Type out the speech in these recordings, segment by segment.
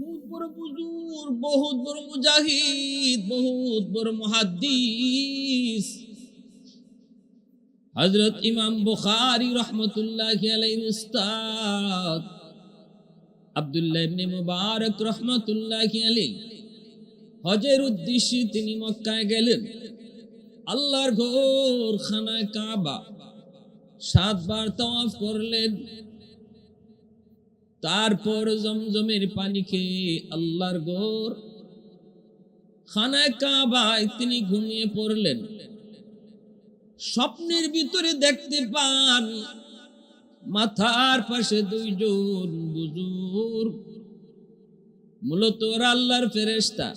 বহুত বড় বুজুর বহুত বড় মুজাহিদ, বহুত বড় হযরত ইমাম বুখারী রাহমাতুল্লাহি উস্তাদ আব্দুল্লাহ ইবনে মুবারক রাহমাতুল্লাহি আলাইহি হজের উদ্দেশ্যে তিনি মক্কায় গেলেন। আল্লাহর ঘর খানায় কাবা। সাতবার তাওয়াফ করলেন। তারপর জমজমের পানি খেয়ে আল্লাহর গোর খানায় কাবায় তিনি ঘুমিয়ে পড়লেন। স্বপ্নের ভিতরে দেখতে পান মাথার পাশে দুইজন বুজুর মূলত ওরা আল্লাহর ফেরেস্তা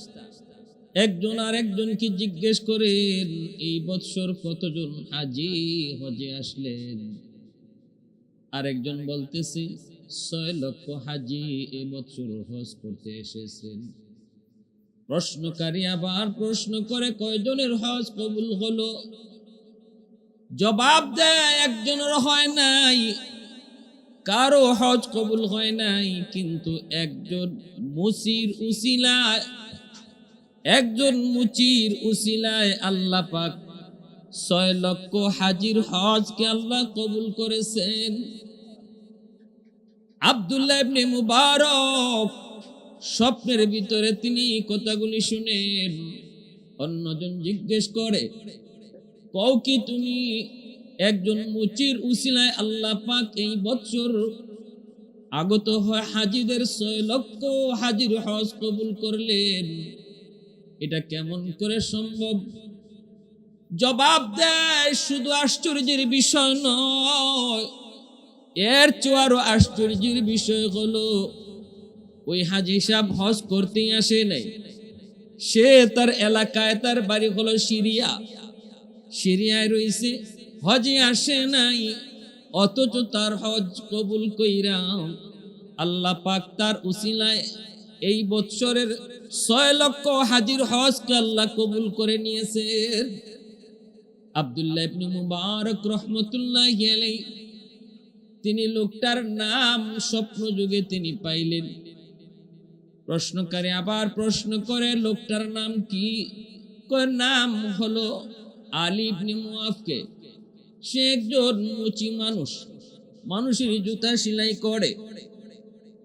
একজন আর একজনকে জিজ্ঞেস করেন, এই বৎসর কতজন হাজি হজে আসলেন? আরেকজন বলতেছে ছয় লক্ষ হাজি এ বছর হজ করতে এসেছেন। প্রশ্নকারী আবার প্রশ্ন করে, কয়জনের হজ কবুল হলো? জবাব দেয়, একজনের হয় নাই। কারও হজ কবুল হয় নাই, কিন্তু একজন মুসির উসিলায়, একজন মুচির উসিলায় আল্লাহ পাক ছয় লক্ষ হাজির হজকে আল্লাহ কবুল করেছেন। আব্দুল্লাহ ইবনে মুবারক স্বপ্নের ভিতরে তিনি কথাগুলি শুনেন। অন্যজন জিজ্ঞেস করে, কও কি তুমি একজন মুচির উসিলায় আল্লাহ পাক এই বছর আগত হয় হাজিদের ছয় লক্ষ হাজির হজ কবুল করলেন? এটা কেমন করে সম্ভব? জবাব দেয়, শুধু আশ্চর্যের বিষয় নয় এর চেয়ে আরও আশ্চর্যের বিষয় হলো, ওই হাজি সাহেব হজ করতে আসে নাই। সে তার এলাকায় তার বাড়ি হলো সিরিয়া। সিরিয়ায় রয়েছে, হজে আসে নাই, অথচ তার হজ কবুল কইরাম। আল্লাহ পাক তার উসিলায় এই বৎসরের ছয় লক্ষ হাজির হজকে আল্লাহ কবুল করে নিয়েছে। আব্দুল্লাহ ইবনে মুবারক রহমতুল্লাহ আলাইহি তিনি লোকটার নাম স্বপ্ন যুগে তিনি পাইলেন। প্রশ্নকারী আবার প্রশ্ন করে, লোকটার নাম কি? নাম হলো আলী ইবনে মুআফকে। সে একজন মুচি মানুষ, মানুষের জুতা সেলাই করে।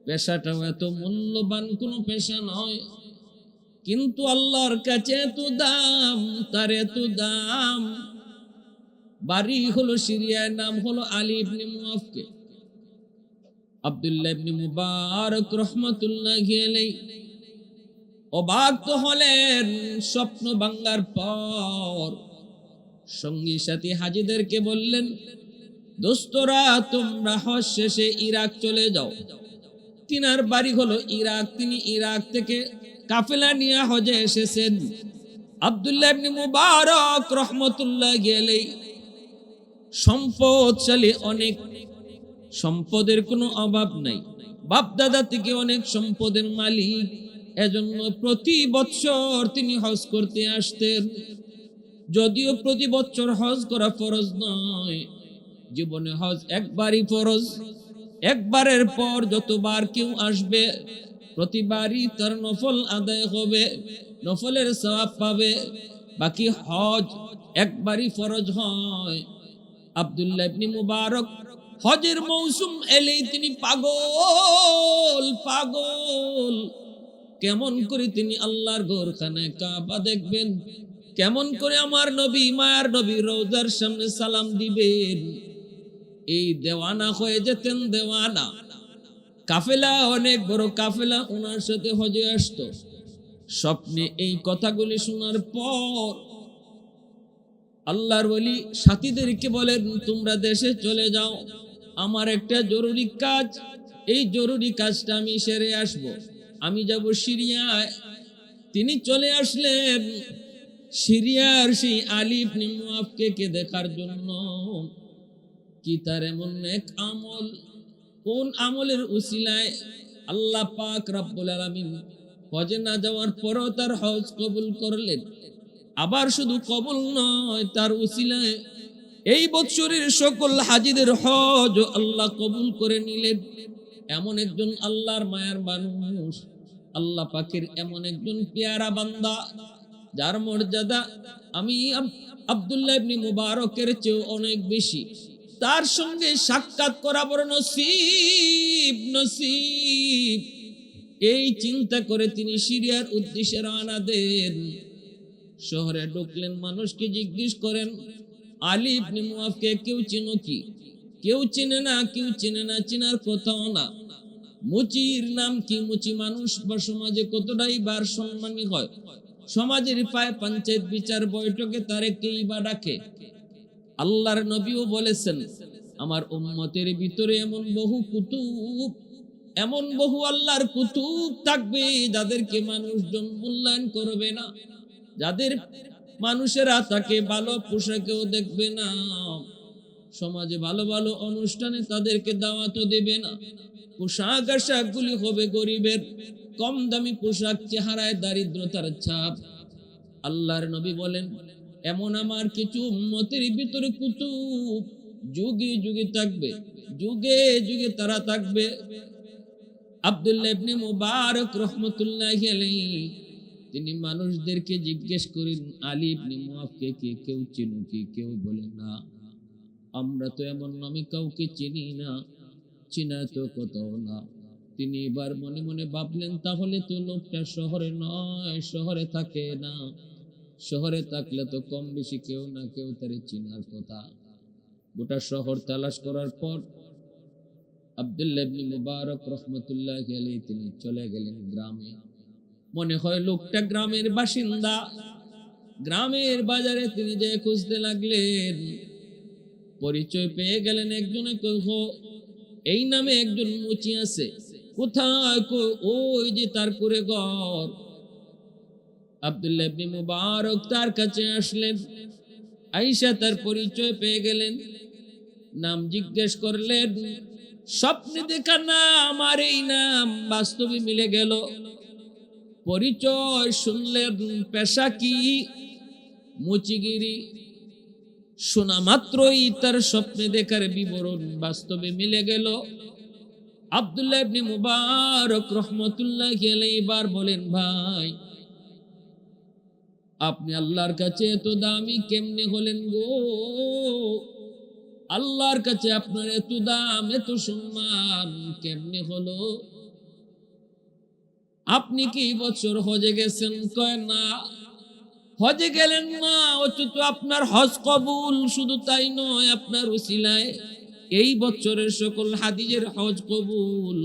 পেশাটাও এত মূল্যবান, কোনো পেশা নয়। কিন্তু আল্লাহর কাছে এত দাম, তার এত দাম। বাড়ি হলো সিরিয়ার নাম হলো আলী হলেন স্বপ্ন পর। সঙ্গী সাথী হাজিদেরকে বললেন, দোস্তরা, তোমরা হজ শেষে ইরাক চলে যাও। তিনার বাড়ি হলো ইরাক, তিনি ইরাক থেকে কাফেলা নিয়ে হজে এসেছেন। আব্দুল্লাহ মুবারক রহমতুল্লাহ গেলেই সম্পদশালী অনেক সম্পদের কোনো অভাব নাই। বাপ দাদা থেকে অনেক সম্পদের মালিক। এজন্য প্রতি বছর তিনি হজ করতে আসতেন। যদিও প্রতি বছর হজ করা ফরজ নয়, জীবনে হজ একবারই ফরজ। একবারের পর যতবার কেউ আসবে, প্রতিবারই তার নফল আদায় হবে, নফলের সওয়াব পাবে। বাকি হজ একবারই ফরজ হয়। আব্দুল্লাহ মুবারক, হজের মৌসুম এলেই তিনি পাগল পাগল। কেমন করে তিনি আল্লাহর ঘরখানায় কাবা দেখবেন? কেমন করে আমার নবী মায়ার নবী রোজার সামনে সালাম দিবেন? এই দেওয়ানা হয়ে যেতেন দেওয়ানা। কাফেলা, অনেক বড় কাফেলা ওনার সাথে হজে আসতো। স্বপ্নে এই কথাগুলি শোনার পর আল্লাহর বলি সাথীদেরকে বলেন, তোমরা দেশে চলে যাও। আমার একটা জরুরি কাজ। এই জরুরি কাজটা আমি সেরে আসব। আমি যাব সিরিয়ায়। তিনি চলে আসলেন সিরিয়ার সেই আলিফ নিমুয়াফকে কে দেখার জন্য? কি তার এমন এক আমল? কোন আমলের উসিলায়? আল্লাহ পাক রব্বুল আলামিন হজে না যাওয়ার পরও তার হজ কবুল করলেন। আবার শুধু কবুল নয়, তার উসিলায় এই বৎসরের সকল হাজিদের হজ আল্লাহ কবুল করে নিলেন। এমন একজন আল্লাহর মায়ার মানুষ, আল্লাহ পাকের এমন একজন পেয়ারা বান্দা, যার মর্যাদা আমি আব- আব্দুল্লাহ মুবারকের চেয়ে অনেক বেশি। তার সঙ্গে সাক্ষাৎ করা বড় নসিব নসিব। এই চিন্তা করে তিনি সিরিয়ার উদ্দেশ্যে রওনা দেন। শহরে ঢুকলেন, মানুষকে জিজ্ঞেস করেন, আলী ইবনে মুআফকে কেউ চিনো কি? কেউ চিনে না, কেউ চিনে না, চিনার কোথাও না। মুচির নাম কি? মুচি মানুষ বা সমাজে কতটাই বার সম্মানী হয়? সমাজের পায় পঞ্চায়েত বিচার বৈঠকে তারে কেই বা ডাকে? আল্লাহর নবীও বলেছেন, আমার উম্মতের ভিতরে এমন বহু কুতুব, এমন বহু আল্লাহর কুতুব থাকবে যাদেরকে মানুষজন মূল্যায়ন করবে না। যাদের মানুষেরা তাকে ভালো পোশাকেও দেখবে না, সমাজে ভালো ভালো অনুষ্ঠানে তাদেরকে দাওয়াতও দেবে না। পোশাক আশাক গুলি হবে গরিবের, কম দামি পোশাক চেহারায় দারিদ্রতার ছাপ। আল্লাহর নবী বলেন, এমন আমার কিছু উম্মতের ভিতরে কুতুব, যুগে যুগে থাকবে, যুগে যুগে তারা থাকবে। আব্দুল্লাহ ইবনে মুবারক রহমতুল্লাহি আলাইহি তিনি মানুষদেরকে জিজ্ঞেস করেন, আলী ইবনে কে, কেউ চিনো কি, কেউ বলে না। আমরা তো এমন নামে কাউকে চিনি না, চিনা তো কোথাও না। তিনি এবার মনে মনে ভাবলেন, তাহলে তো লোকটা শহরে নয়, শহরে থাকে না। শহরে থাকলে তো কম বেশি কেউ না কেউ তার চিনার কথা। গোটা শহর তালাশ করার পর আব্দুল্লাহ মুবারক রহমতুল্লাহ আলাইহি তিনি চলে গেলেন গ্রামে। মনে হয় লোকটা গ্রামের বাসিন্দা। গ্রামের বাজারে তিনি যে খুঁজতে লাগলেন, পরিচয় পেয়ে গেলেন একজনে কইহ এই নামে একজন মুচি আছে। কোথায় ওই যে তার করে ঘর। আব্দুল্লাহ মুবারক তার কাছে আসলেন। আইসা তার পরিচয় পেয়ে গেলেন। নাম জিজ্ঞেস করলেন, স্বপ্নে দেখা না, আমার এই নাম বাস্তবে মিলে গেল। পরিচয় শুনলেন পেশা কি? মুচিগিরি। শোনা মাত্রই তার স্বপ্নে দেখার বিবরণ বাস্তবে মিলে গেল। আপনি আল্লাহর কাছে এত কেমনে হলেন গো? আল্লাহর কাছে আপনার এত দাম, এত সম্মান কেমনে হলো? আপনি কি বছর হজে গেছেন? কয় না। হজে গেলেন না, অথচ আপনার হজ কবুল শুধু তাই নয়, আপনার উসিলায় এই বছরের সকল হাদিজের হজ কবুল।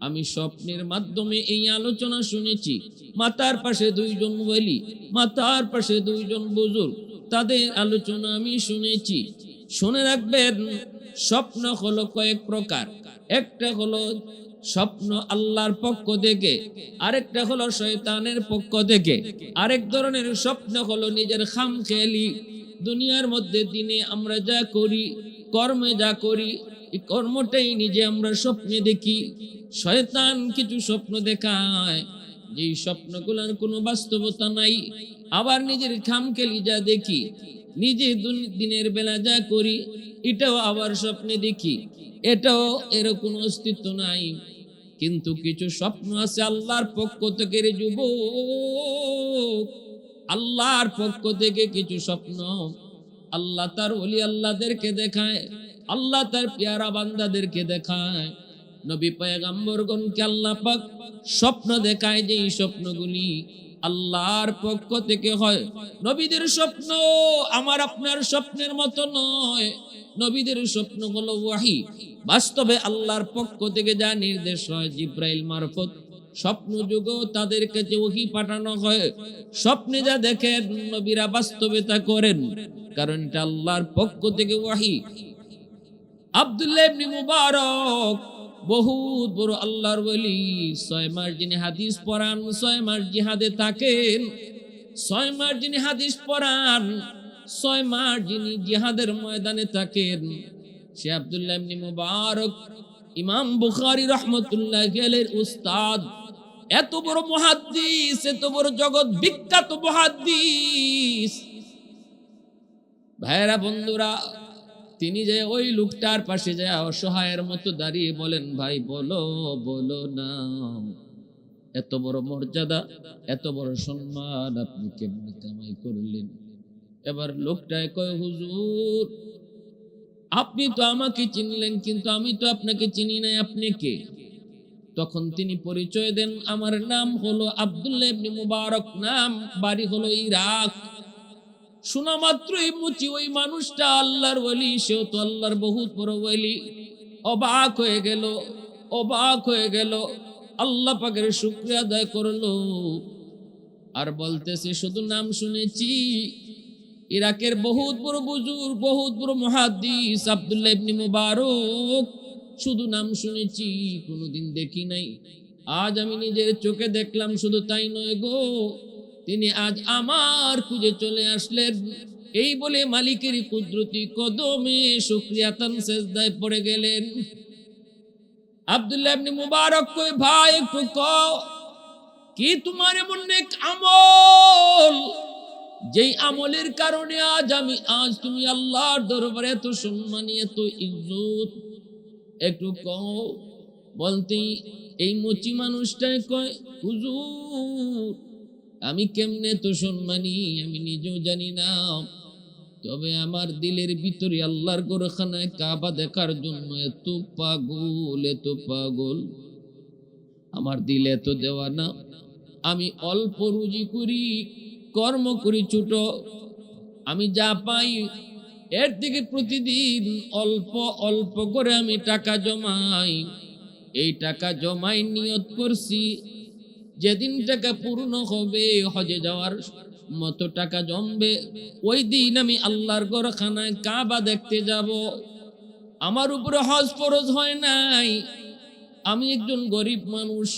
আমি স্বপ্নের মাধ্যমে এই আলোচনা শুনেছি, মাতার পাশে দুইজন বলি মাতার পাশে দুইজন বুজুর্গ, তাদের আলোচনা আমি শুনেছি। শুনে রাখবেন, স্বপ্ন হলো কয়েক প্রকার। একটা হলো স্বপ্ন আল্লাহর পক্ষ থেকে, আরেকটা হলো শয়তানের পক্ষ থেকে, আরেক ধরনের স্বপ্ন হলো নিজের খাম খেয়ালি দুনিয়ার মধ্যে দিনে আমরা যা করি, কর্মে যা করি কর্মটাই নিজে আমরা স্বপ্নে দেখি। শয়তান কিছু স্বপ্ন দেখায়, যেই স্বপ্নগুলোর কোনো বাস্তবতা নাই। আবার নিজের খামখেলি যা দেখি, নিজে দিনের বেলা যা করি, এটাও আবার স্বপ্নে দেখি। এটাও এর কোনো অস্তিত্ব নাই। কিন্তু কিছু স্বপ্ন আছে আল্লাহর পক্ষ থেকে রে যুবক। আল্লাহর পক্ষ থেকে কিছু স্বপ্ন। আল্লাহ তার ওলি আল্লাহদেরকে দেখায়, আল্লাহ তার পেয়ারা বান্দাদেরকে দেখায়। নবী পয়গাম্বরগণকে আল্লাহ পাক স্বপ্ন দেখায় যে এই স্বপ্নগুলি আল্লাহর পক্ষ থেকে হয়। নবীদের স্বপ্ন আমার আপনার স্বপ্নের মতো নয়। নবীদের স্বপ্ন হলো ওয়াহি। বাস্তবে আল্লাহর পক্ষ থেকে যা নির্দেশ হয় জিব্রাইল মারফত, স্বপ্ন যুগ তাদের কাছে ওহি পাঠানো হয়। স্বপ্নে যা দেখেন, নবীরা বাস্তবে তা করেন কারণ এটা আল্লাহর পক্ষ থেকে ওয়াহি। আব্দুল্লাহ ইবনে মুবারক বহুত বড় আল্লাহর ওলি ছয় মাস যিনি হাদিস পড়ান, ছয় মাস জিহাদে থাকেন, ছয় মাস যিনি হাদিস পড়ান ছয় মাস যিনি জিহাদের ময়দানে থাকেন, সে আব্দুল্লাহ ইবনে মুবারক, ইমাম বুখারী রাহমাতুল্লাহ আলাইহির উস্তাদ। এত বড় মুহাদ্দিস, এত বড় জগৎ বিখ্যাত মুহাদ্দিস। ভাইরা বন্ধুরা, তিনি যে ওই লোকটার পাশে যায় অসহায়ের মতো দাঁড়িয়ে বলেন, ভাই, বলো বলো না। এত বড় মর্যাদা, এত বড় সম্মান আপনি কেমনি কামাই করলেন? এবার লোকটায় কয়, হুজুর, আপনি তো আমাকে চিনলেন, কিন্তু আমি তো আপনাকে চিনি নাই, আপনি কে? তখন তিনি পরিচয় দেন, আমার নাম হলো আব্দুল্লাহ ইবনে মুবারক, নাম বাড়ি হলো ইরাক। শোনা মাত্রই মুচি ওই মানুষটা আল্লাহর ওলি, সেও তো আল্লাহর বহুত বড় ওলি। অবাক হয়ে গেল, অবাক হয়ে গেল, আল্লাহ পাকের শুক্রিয়া আদায় করল। আর বলতেছে, শুধু নাম শুনেছি ইরাকের বহুত বড় বুজুর বহুত বড় মহাদিস আব্দুল্লাহ ইবনে মুবারক। শুধু নাম শুনেছি, কোনোদিন দেখি নাই। আজ আমি নিজের চোখে দেখলাম, শুধু তাই নয় গো। তিনি আজ আমার খুঁজে চলে আসলেন। এই বলে মালিকের কুদরতি কদমে শুক্রিয়া তান সেজদায় পড়ে গেলেন। আব্দুল্লাহ ইবনে মুবারক কই ভাই, একটু কও, কি তোমার এমন আমল? যেই আমলের কারণে আজ আমি, আজ তুমি আল্লাহর দরবারে এত সম্মানী, এত ইজ্জত। একটু কও বলতেই এই মুচি মানুষটাই কয়, হুজুর, আমি কেমনে তো সম্মানী? আমি নিজেও জানি না। তবে আমার দিলের ভিতরে আল্লাহর গোরখানায় কাবা দেখার জন্য এত পাগল এত পাগল। আমার দিল এত দেওয়া না। আমি অল্প রুজি করি কর্ম করি ছোট, আমি যা পাই, এর থেকে প্রতিদিন অল্প অল্প করে আমি টাকা জমাই। এই টাকা জমাই নিয়ত করছি, যেদিন টাকা পূর্ণ হবে, হজে যাওয়ার মতো টাকা জমবে, ওই দিন আমি আল্লাহর গোরখানায় কাবা দেখতে যাব। আমার উপরে হজ ফরজ হয় নাই, আমি একজন গরিব মানুষ,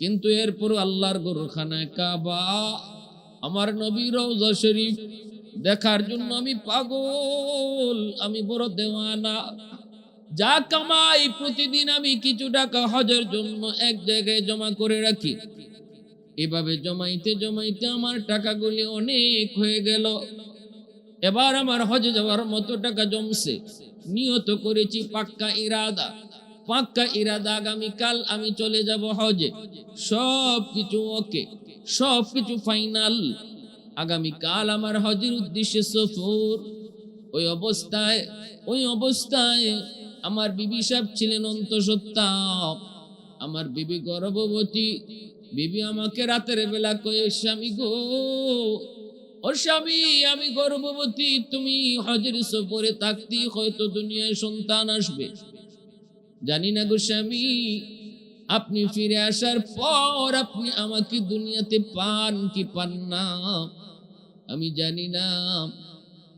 কিন্তু এরপর আল্লাহর গোরখানায় কাবা আমার নবী রওজা শরীফ, দেখার জন্য আমি পাগল, আমি বড় দেওয়ানা। যা কামাই প্রতিদিন আমি কিছু টাকা হজের জন্য এক জায়গায় জমা করে রাখি। এভাবে জমাইতে জমাইতে আমার টাকাগুলি অনেক হয়ে গেল। এবার আমার হজে যাওয়ার মতো টাকা জমছে। নিয়ত করেছি পাক্কা ইরাদা। পাক্কা ইরাদা আগামীকাল আমি চলে যাব হজে। সব কিছু ওকে সব কিছু ফাইনাল আগামীকাল আমার হজের উদ্দেশ্যে সফর। ওই অবস্থায় ওই অবস্থায় আমার বিবি সাহেব ছিলেন অন্তঃসত্ত্বা। আমার বিবি গর্ভবতী। বিবি আমাকে রাতের বেলা কয়ে, স্বামী গো, ও স্বামী, আমি গর্ভবতী, তুমি হজের সফরে থাকতেই হয়তো দুনিয়ায় সন্তান আসবে। জানি না গো স্বামী, আপনি ফিরে আসার পর আপনি আমাকে দুনিয়াতে পান কি পান না? আমি জানি না।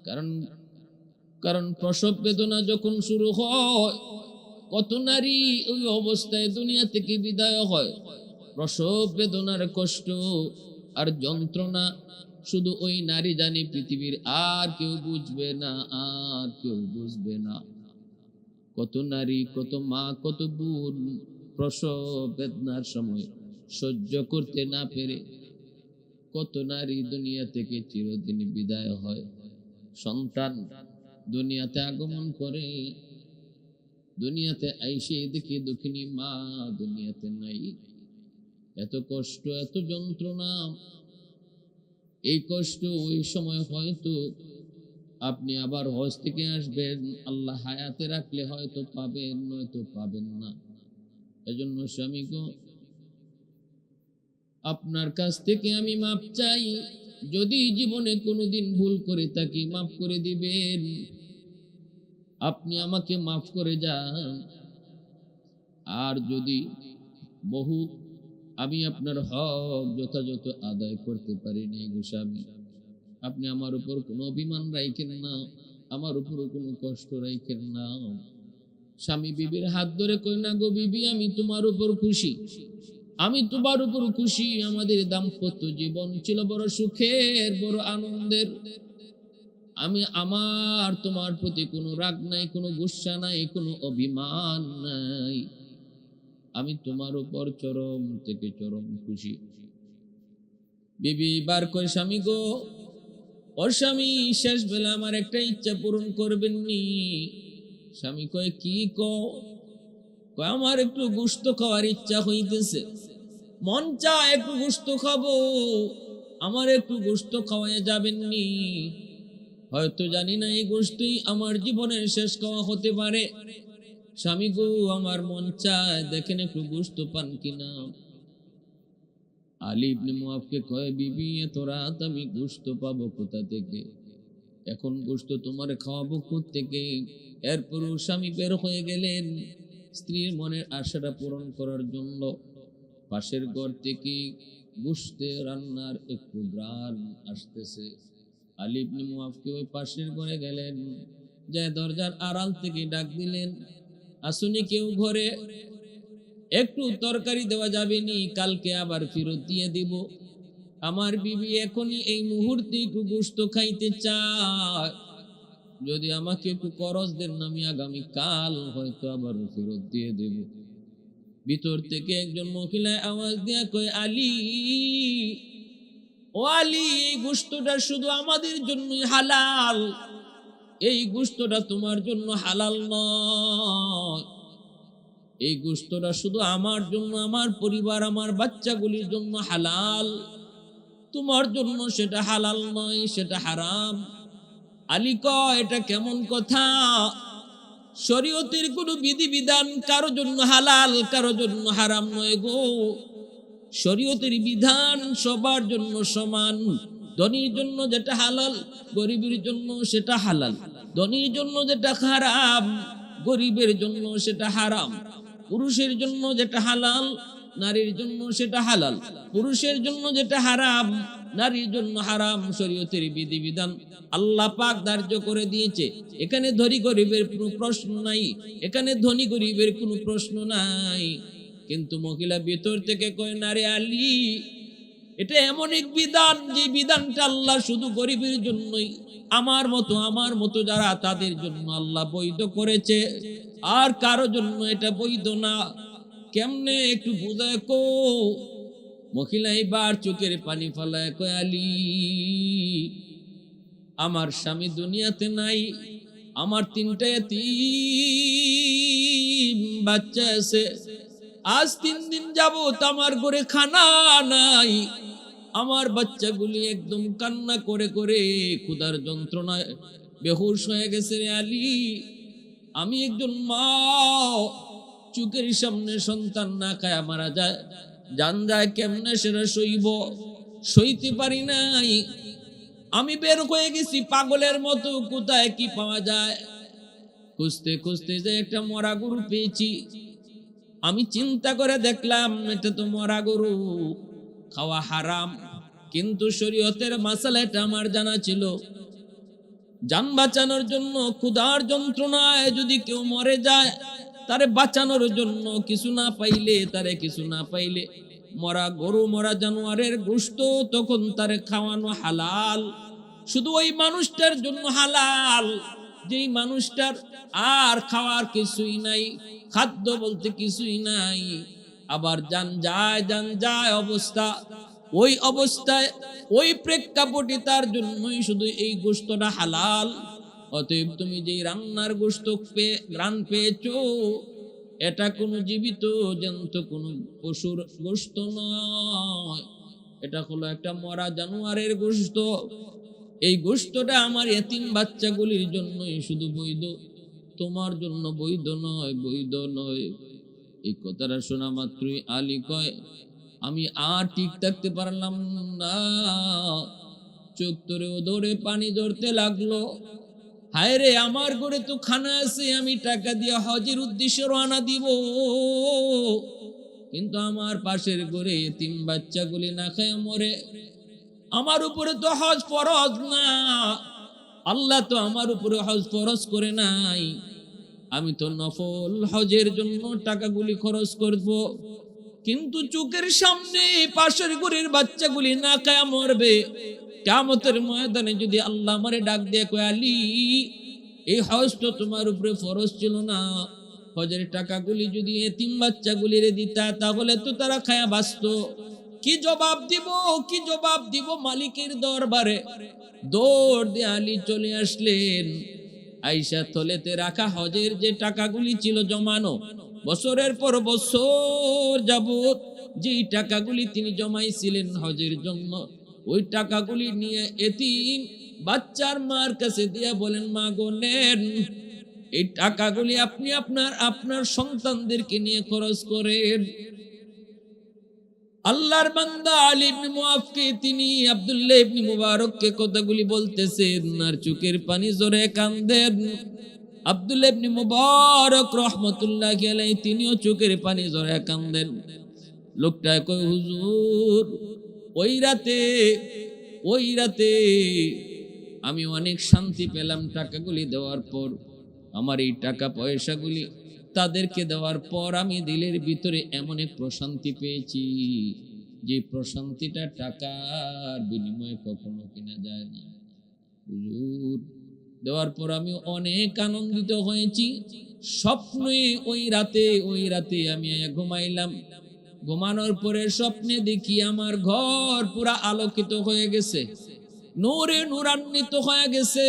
কারণ কারণ প্রসব বেদনা যখন শুরু হয়, কত নারী ওই অবস্থায় দুনিয়া থেকে বিদায় হয়। প্রসব বেদনার কষ্ট আর যন্ত্রণা শুধু ওই নারী জানে পৃথিবীর আর কেউ বুঝবে না, আর কেউ বুঝবে না। কত নারী, কত মা, কত বোন, প্রসব বেদনার সময় সহ্য করতে না পেরে কত নারী দুনিয়া থেকে চিরদিন বিদায় হয়। সন্তান দুনিয়াতে আগমন করে, দুনিয়াতে আইসে দেখি দুঃখিনী মা দুনিয়াতে নাই। এত কষ্ট, এত যন্ত্রণা, এই কষ্ট ওই সময় হয়তো আপনি আবার হজ থেকে আসবেন, আল্লাহ হায়াতে রাখলে হয়তো পাবেন, নয়তো পাবেন না। এজন্য স্বামী গো, আপনার কাছ থেকে আমি মাপ চাই। যদি জীবনে কোনোদিন ভুল করে থাকি মাফ করে দিবেন। আপনি আমাকে মাফ করে যান। আর যদি বহু, আমি আপনার হক যথাযথ আদায় করতে পারি নাই গোস্বামী আপনি আমার উপর কোনো অভিমান রাখেন না, আমার উপর কোনো কষ্ট রাখেন না। স্বামী বিবির হাত ধরে কই না গো বিবি, আমি তোমার উপর খুশি। আমি তোমার উপর খুশি। আমাদের দাম্পত্য জীবন ছিল বড় সুখের, বড় আনন্দের। আমি আমার তোমার প্রতি কোনো রাগ নাই, কোনো গুসা নাই, কোনো অভিমান নাই। আমি তোমার উপর চরম থেকে চরম খুশি। বিবি বার করে স্বামী গো ওর স্বামী শেষ বেলা আমার একটা ইচ্ছা পূরণ করবেন নি স্বামী কয়, কি কো আমার একটু গুস্ত খাওয়ার ইচ্ছা হইতেছে। মন চায় একটু গোস্ত খাব। আমার একটু গোস্ত খাওয়াই যাবেননি। হয়তো জানি না এই গোস্তই আমার জীবনের শেষ খাওয়া হতে পারে। স্বামী গো, আমার মন চায় দেখেন একটু গোস্ত পান কিনা। আলী ইবনে মুআফকে কয়, বিবি, এত রাত আমি গোস্ত পাবো কোথা থেকে? এখন গোস্ত তোমার খাওয়াবো থেকে এরপরও স্বামী বের হয়ে গেলেন। স্ত্রীর মনের আশাটা পূরণ করার জন্য পাশের ঘর থেকে গোস্তে রান্নার একটু গ্রান আসতেছে। আলী ইবনে মুআফকে ওই পাশের ঘরে গেলেন। যে দরজার আড়াল থেকে ডাক দিলেন, আসুনি কেউ ঘরে? একটু তরকারি দেওয়া যাবে নি, কালকে আবার ফেরত দিয়ে দিব। আমার বিবি এখনই এই মুহূর্তে একটু গোস্ত খাইতে চায়। যদি আমাকে একটু করজ দেন, আমি আগামী কাল হয়তো আবার ফেরত দিয়ে দেব। ভিতর থেকে একজন মহিলা আওয়াজ দেয়া কয়, আলী, ও আলী, এই গোস্তটা শুধু আমাদের জন্যই হালাল। এই গোস্তটা তোমার জন্য হালাল নয়। এই গোস্তটা শুধু আমার জন্য, আমার পরিবার, আমার বাচ্চাগুলির জন্য হালাল। তোমার জন্য সেটা হালাল নয়, সেটা হারাম। আলী ক এটা কেমন কথা? শরীয়তের কোনো বিধিবিধান কারও জন্য হালাল, কারও জন্য হারাম নয় গো। শরীয়তের বিধান সবার জন্য সমান। ধনীর জন্য যেটা হালাল, গরিবের জন্য সেটা হালাল। ধনীর জন্য যেটা হারাম গরিবের জন্য সেটা হারাম। পুরুষের জন্য যেটা হালাল, নারীর জন্য সেটা হালাল। পুরুষের জন্য যেটা হারাম, নারীর জন্য হারাম, শরীয়তের বিধিবিধান আল্লাহ পাক ধার্য করে দিয়েছে। এখানে ধনী গরিবের কোনো প্রশ্ন নাই, এখানে ধনী গরিবের কোনো প্রশ্ন নাই। কিন্তু মহিলা ভেতর থেকে কয়, নারে আলী এটা এমন এক বিধান যে বিধানটা আল্লাহ শুধু গরিবের জন্যই। আমার মতো আমার মতো যারা তাদের জন্য আল্লাহ বৈধ করেছে, আর কারও জন্য এটা বৈধ না। কেমনে একটু বুঝায় কো? মহিলা, এবার চোখের পানি ফালায় কয়ালি আমার স্বামী দুনিয়াতে নাই, আমার তিনটা এতিম বাচ্চা আছে আজ তিন দিন যাবত আমার করে খানা নাই। আমার বাচ্চাগুলি একদম কান্না করে করে ক্ষুধার যন্ত্রণায় বেহুশ হয়ে গেছে রে আলী। আমি একজন মা চুকের সামনে সন্তান না খায় মারা যায়। জান যায় কেমনে সেরা সইব সইতে পারি নাই। আমি বের হয়ে গেছি পাগলের মতো, কোথায় কি পাওয়া যায়? খুঁজতে খুঁজতে যে একটা মরা গরু পেয়েছি। আমি চিন্তা করে দেখলাম, এটা তো মরা গরু। খাওয়া হারাম, কিন্তু শরীয়তের মাসালা এটা আমার জানা ছিল। যান বাঁচানোর জন্য ক্ষুধার যন্ত্রণায় যদি কেউ মরে যায়, তারে বাঁচানোর জন্য কিছু না পাইলে, তারে কিছু না পাইলে মরা গরু, মরা জানোয়ারের গোস্ত তখন তারে খাওয়ানো হালাল। শুধু ওই মানুষটার জন্য হালাল যেই মানুষটার আর খাওয়ার কিছুই নাই, খাদ্য বলতে কিছুই নাই, আবার যান যায় যান যায় অবস্থা। ওই অবস্থায়, ওই প্রেক্ষাপটে তার জন্যই শুধু এই গোস্তটা হালাল। অতএব তুমি যেই রান্নার গোস্ত রান পেয়েছ, এটা কোনো জীবিত জন্তু, কোনো পশুর গোস্ত নয়। এটা হলো একটা মরা জানোয়ারের গোস্ত এই গোস্তটা আমার এতিম বাচ্চাগুলির জন্যই শুধু বৈধ। তোমার জন্য বৈধ নয় বৈধ নয়। এই কথাটা শোনা মাত্রই আলী কয়, আমি আর ঠিক থাকতে পারলাম না। চোখ তোরে ধরে পানি ধরতে লাগল। হায় রে, আমার ঘরে তো খানা আছে, আমি টাকা দিয়ে হজের উদ্দেশ্যে রওনা দিব। কিন্তু আমার পাশের ঘরে তিন বাচ্চাগুলি না খায় মরে। আমার উপরে তো হজ ফরজ না। আল্লাহ তো আমার উপরে হজ ফরজ করে নাই। আমি তো নফল হজের জন্য টাকাগুলি খরচ করব। কিন্তু চোখের সামনে পাশের ঘরের বাচ্চাগুলি না খায় মরবে। কামতের ময়দানে যদি আল্লাহ আমারে ডাক দিয়ে, কয় আলী, এই হজ তো তোমার উপরে ফরজ ছিল না। হজের টাকাগুলি যদি এতিম বাচ্চাগুলিরে দিতা, তাহলে তো তারা খায়া বাঁচত। কি জবাব দিব? কি জবাব দিব মালিকের দরবারে? দৌড় দিয়ে আলী চলে আসলেন। আইসা থলেতে রাখা হজের যে টাকাগুলি ছিল জমানো, বছরের পর বছর যাবত যেই টাকাগুলি তিনি জমাইছিলেন হজের জন্য, ওই টাকাগুলি নিয়ে এতিম বাচ্চার মার কাছে দিয়ে বলেন, মা গো, নেন। এই টাকাগুলি আপনি আপনার আপনার সন্তানদেরকে নিয়ে খরচ করেন। আল্লাহর বান্দা আলী ইবনে মুআফকে, তিনি আব্দুল্লাহ ইবনে মুবারককে কথাগুলি বলতেছেন, আর চোখের পানি জোরে কান্দেন। আব্দুল্লাহ ইবনে মুবারক রহমতুল্লাহ আলাইহি, তিনিও চোখের পানি জোরে কান্দেন। লোকটা কয়, হুজুর, ওই রাতে ওই রাতে আমি অনেক শান্তি পেলাম টাকাগুলি দেওয়ার পর। আমার এই টাকা পয়সাগুলি তাদেরকে দেওয়ার পর আমি দিলের ভিতরে এমন এক প্রশান্তি পেয়েছি যে প্রশান্তিটা টাকার বিনিময়ে কখনো কিনা যায় না। দেওয়ার পর আমি অনেক আনন্দিত হয়েছি। স্বপ্নে ওই রাতে ওই রাতে আমি ঘুমাইলাম। ঘুমানোর পরে স্বপ্নে দেখি আমার ঘর পুরা আলোকিত হয়ে গেছে। নূরে নূরান্বিত হয়ে গেছে।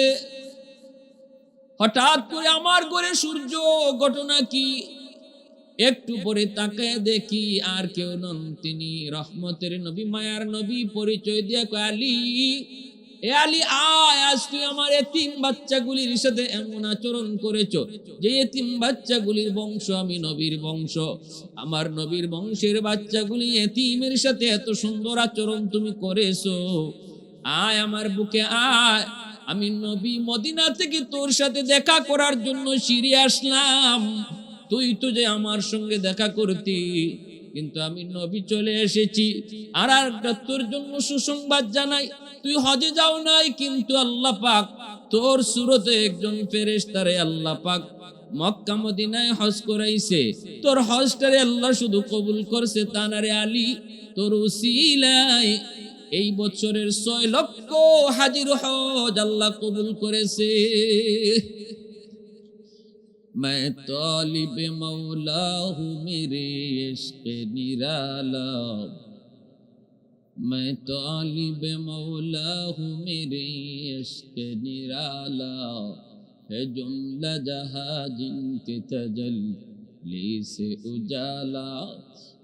হঠাৎ করে আমার ঘরে সূর্য ঘটনা কি? একটু পরে তাকায় দেখি আর কেউ নন তিনি। রহমতের নবী মায়ার নবী পরিচয় দিয়ে কয়, আলী এ আয় আজ তুই আমার এতিম বাচ্চাগুলির সাথে এমন আচরণ করেছ যে এতিম বাচ্চাগুলির বংশ আমি নবীর বংশ। আমার নবীর বংশের বাচ্চাগুলি এতিমের সাথে এত সুন্দর আচরণ তুমি করেছ। আয় আমার বুকে আয় আমি নবী মদিনা থেকে তোর সাথে দেখা করার জন্য সিঁড়ি আসলাম। তুই তো যে আমার সঙ্গে দেখা করতি, কিন্তু আমি নবী চলে এসেছি। আর একটা তোর জন্য সুসংবাদ জানাই, তুই হজে যাও নাই, কিন্তু আল্লাহ পাক তোর সুরতে একজন ফেরেশতারে আল্লাহ পাক মক্কা মদিনায় হজ করাইছে। তোর হজটারে আল্লাহ শুধু কবুল করছে তা না আলী, তোর উসিলায় এই বছরের ছয় লক্ষ হাজির হজ আল্লাহ কবুল করেছে میں طالب مولا ہوں میرے عشق نرالا میں طالب مولا ہوں میرے عشق نرالا ہے جملہ جہاں جن کے تجلی سے اجالا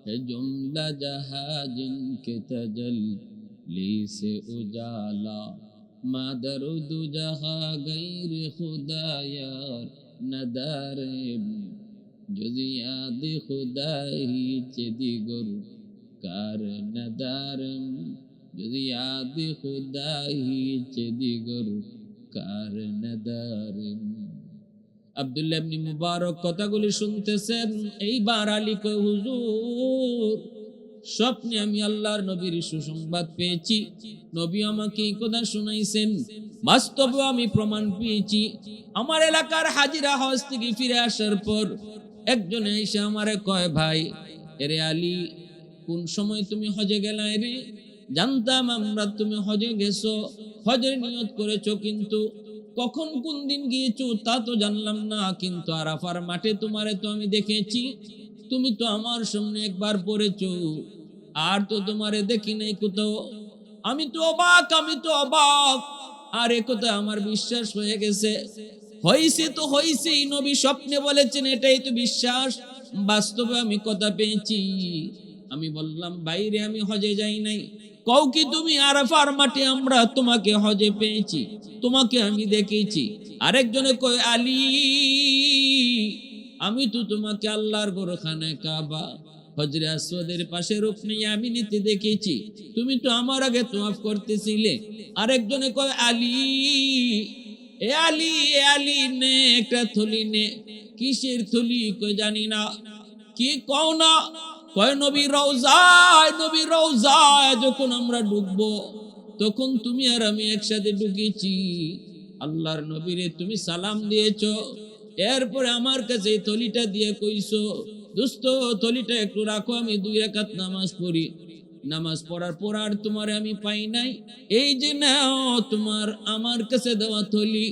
ہے جملہ جہاں جن کے تجل لی سے اجالا مادر دو جہاں غیر خدا یار ندار যদি আদি খুদাহি চেদিগর কার নদারম যদি আদি খুদাহি চেদিগর কার নদারম আব্দুল্লাহ আপনি মুবারক কথাগুলি শুনতেছেন। এইবার আলী কয়, হুজুর স্বপ্নে আমি আল্লাহর নবীর সুসংবাদ পেয়েছি। নবী আমাকে এই কথা শুনাইছেন। বাস্তবে আমি প্রমাণ পেয়েছি। আমার এলাকার হাজিরা হজ থেকে ফিরে আসার পর একজন এসে আমারে কয়, ভাই, এরে আলী, কোন সময় তুমি হজে গেলাই রে? জানতাম আমরা তুমি হজে গেছো। হজের নিয়ত করেছ কিন্তু কখন কোন দিন গিয়েছো তা তো জানলাম না। কিন্তু আরাফার মাঠে তোমারে তো আমি দেখেছি। তুমি তো আমার সামনে একবার পড়েছো। আর তো তোমারে দেখি নাই কোথাও। আমি তো অবাক, আমি তো অবাক। আর এ কথা আমার বিশ্বাস হয়ে গেছে। হয়েছে তো হয়েছেই নবী স্বপ্নে বলেছেন, এটাই তো বিশ্বাস। বাস্তবে আমি কথা পেয়েছি। আমি বললাম, বাইরে আমি হজে যাই নাই। কও কি তুমি, আরাফার মাঠে আমরা তোমাকে হজে পেয়েছি? তোমাকে আমি দেখেছি। আরেকজনে কয়, আলী আমি তো তোমাকে আল্লাহর গোরখানায় কাবা আমি নিতে দেখেছি। তুমি তো আমার আগে কয় থলি নে। কিসের থলি জানি না। কি কও না? কয়, নবী রওজায় নবী রওজায়, যখন আমরা ডুববো, তখন তুমি আর আমি একসাথে ঢুকেছি আল্লাহর নবীরে তুমি সালাম দিয়েছ। এরপরে আমার কাছে থলিটা দিয়ে কইছো, দোস্ত, থলিটা একটু রাখো, আমি দুই একাত নামাজ পড়ি। নামাজ পড়ার পর আর তোমার আমি পাই নাই। এই যে নাও তোমার আমার কাছে দেওয়া থলি,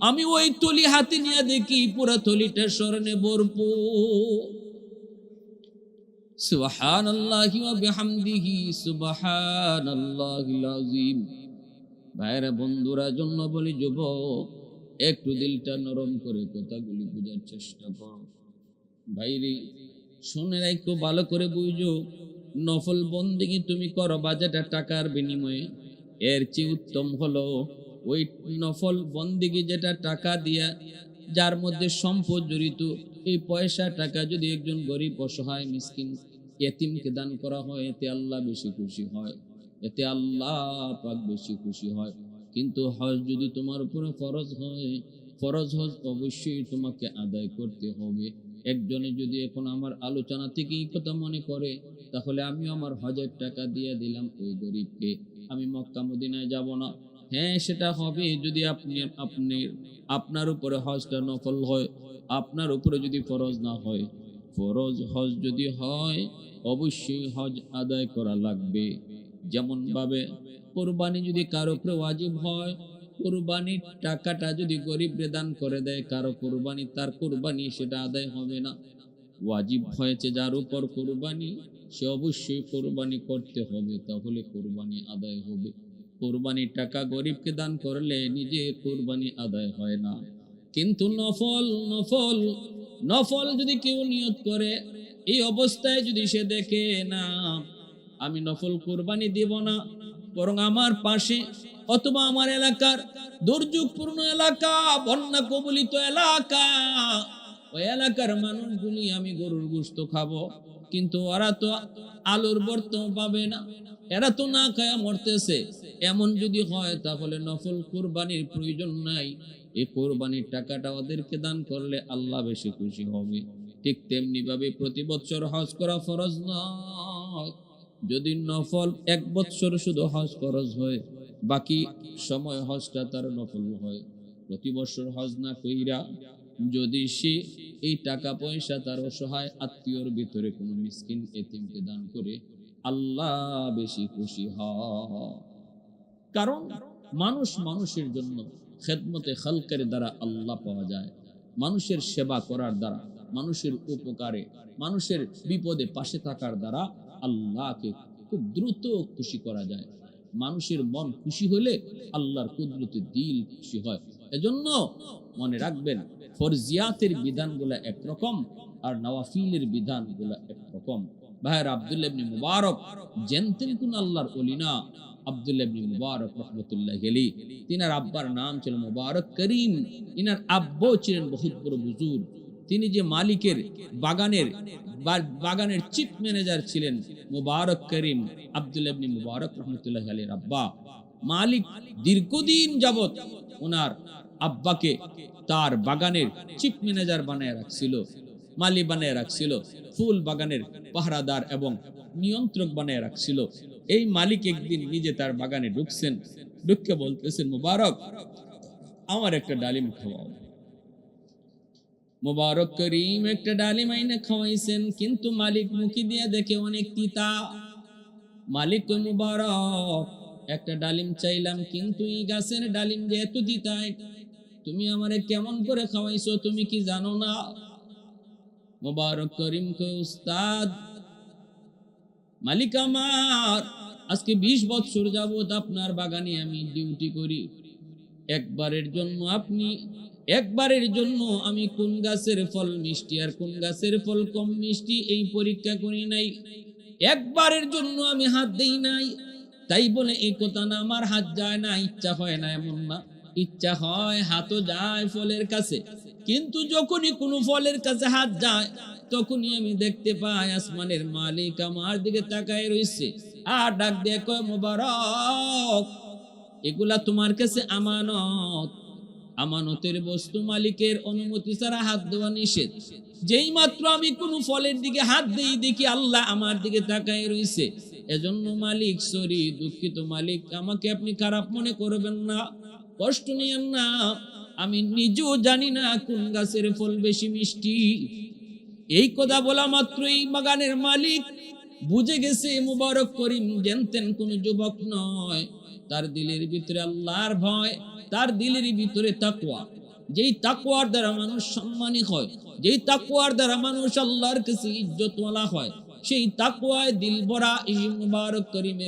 আমি ওই থলি হাতে নিয়ে দেখি পুরা থলিটা স্মরণে বরপো সুবহান আল্লাহি সুবহান আল্লাহিল ভাইরা, বন্ধুরা, জন্য বলি, যুবক একটু দিলটা নরম করে কথাগুলি বোঝার চেষ্টা করো। ভাইরে, শুনে রাখো ভালো করে বুঝো, নফল বন্দিগি তুমি করো বা যেটা টাকার বিনিময়ে। এর চেয়ে উত্তম হলো, ওই নফল বন্দিগি যেটা টাকা দিয়া, যার মধ্যে সম্পদ জড়িত, এই পয়সা টাকা যদি একজন গরিব অসহায় মিসকিন এতিমকে দান করা হয়, এতে আল্লাহ বেশি খুশি হয়, এতে আল্লাহ পাক বেশি খুশি হয়। কিন্তু হজ যদি তোমার উপরে ফরজ হয়, ফরজ হজ অবশ্যই তোমাকে আদায় করতে হবে। একজনে যদি এখন আমার আলোচনা থেকে এই কথা মনে করে, তাহলে আমি আমার হজের টাকা দিয়ে দিলাম ওই গরিবকে। আমি মক্কা মদিনায় যাব না। হ্যাঁ সেটা হবে যদি আপনি আপনি, আপনার উপরে হজটা নকল হয়, আপনার উপরে যদি ফরজ না হয়। ফরজ হজ যদি হয়, অবশ্যই হজ আদায় করা লাগবে। যেমন ভাবে, কোরবানি যদি কারও উপরে ওয়াজিব হয়, কোরবানির টাকাটা যদি গরিবরে দান করে দেয়, কারও কোরবানি, তার কোরবানি সেটা আদায় হবে না। ওয়াজিব হয়েছে যার উপর কোরবানি, সে অবশ্যই কোরবানি করতে হবে, তাহলে কোরবানি আদায় হবে। কোরবানির টাকা গরিবকে দান করলে নিজে কোরবানি আদায় হয় না। কিন্তু নফল নফল নফল যদি কেউ নিয়ত করে, এই অবস্থায় যদি সে দেখে না আমি নফল কোরবানি দিব না, বরং আমার পাশে অথবা আমার এলাকার দুর্যোগপূর্ণ এলাকা, বন্যা কবলিত এলাকা, ওই এলাকার মানুষগুলি আমি গরুর গোস্ত খাব। কিন্তু ওরা তো আলুর বর্ত পাবে না, এরা তো না খায়া মরতেছে। এমন যদি হয়, তাহলে নফল কোরবানির প্রয়োজন নাই। এই কোরবানির টাকাটা ওদেরকে দান করলে আল্লাহ বেশি খুশি হবে। ঠিক তেমনি ভাবে প্রতি বছর হজ করা ফরজ নয়। যদি নফল এক বছর শুধু হজ খরচ হয়, বাকি সময় হজটা তার নফল হয়। প্রতি বছর হজ না কইরা যদি সে এই টাকা পয়সা তার অসহায় আত্মীয়র ভিতরে কোনো মিসকিন এতিমকে দান করে, আল্লাহ বেশি খুশি হ। কারণ মানুষ মানুষের জন্য খেদমতে খালকের দ্বারা আল্লাহ পাওয়া যায়। মানুষের সেবা করার দ্বারা, মানুষের উপকারে, মানুষের বিপদে পাশে থাকার দ্বারা আল্লাহকে খুব দ্রুত খুশি করা যায়। মানুষের মন খুশি হলে আল্লাহর কুদরতে দিল খুশি হয়। এজন্য মনে রাখবেন, ফরজিয়াতের বিধানগুলা একরকম আর নওয়াফিলের বিধানগুলা একরকম। ভাইয়ের আব্দুল্লাহ মুবারক জানতেন কোন আল্লাহর অলিনা আব্দুল্লাহ মুবারক রহমতুল্লাহ তিনি যে মালিকের বাগানের বাগানের চিফ ম্যানেজার ছিলেন, মুবারক করিম ইবনে মুবারক রহমতুল্লাহ আলীর আব্বা। মালিক দীর্ঘদিন যাবৎ ওনার আব্বাকে তার বাগানের চিফ ম্যানেজার বানায় রাখছিল, মালি বানায় রাখছিল, ফুল বাগানের পাহারাদার এবং নিয়ন্ত্রক বানায় রাখছিল। এই মালিক একদিন নিজে তার বাগানে ঢুকছেন ঢুককে বলতেছেন, মুবারক, আমার একটা ডালিম খাওয়াও। মুবারক করিম একটা ডালিম আইনে খাওয়াইছেন, কিন্তু মালিক মুখি দিয়ে দেখে অনেক তিতা। মালিক মুবারক, একটা ডালিম চাইলাম, কিন্তু এই গাছের ডালিম যে এত তিতায়, তুমি আমারে কেমন করে খাওয়াইছো, তুমি কি জানো না? মুবারক করিম কই, উস্তাদ, মালিক আমার, আজকে বিশ বছর যাবত আপনার বাগানে আমি ডিউটি করি। একবারের জন্য আপনি একবারের জন্য আমি কোন গাছের ফল মিষ্টি আর কোন গাছের ফল কম মিষ্টি এই পরীক্ষা করি নাই। একবারের জন্য আমি হাত দেই নাই। তাই বলে এই কথা না, আমার হাত যায় না, ইচ্ছা হয় না এমন না। ইচ্ছা হয় হাতও যায় ফলের কাছে। কিন্তু যখনই কোনো ফলের কাছে হাত যায়, তখনই আমি দেখতে পাই আসমানের মালিক আমার দিকে তাকায় রইছে। আর ডাক দিয়ে কয়, মোবারক, এগুলা তোমার কাছে আমানত। আমানতের বস্তু মালিকের অনুমতি ছাড়া হাত দেওয়া নিষেধ। যেই মাত্র আমি কোনো ফলের দিকে হাত দেই, দেখি আল্লাহ আমার দিকে তাকায় রইছে। এজন্য মালিক, সরি, দুঃখিত মালিক, আমাকে আপনি খারাপ মনে করবেন না, কষ্ট নিয়েন না। আমি নিজেও জানি না কোন গাছের ফল বেশি মিষ্টি। এই কথা বলা মাত্রই বাগানের মালিক বুঝে গেছে, মুবারক করিম জানতেন কোন যুবক নয়। তার দিলের ভিতরে আল্লাহর ভয়, তার দিলের ভিতরে তাকওয়া। যেই তাকওয়ার দ্বারা মানুষ সম্মানী হয়, যেই তাকওয়ার দ্বারা মানুষ আল্লাহর কাছে ইজ্জতওয়ালা হয়, সেই তাকওয়ায় দিল ভরা মুবারক করিমের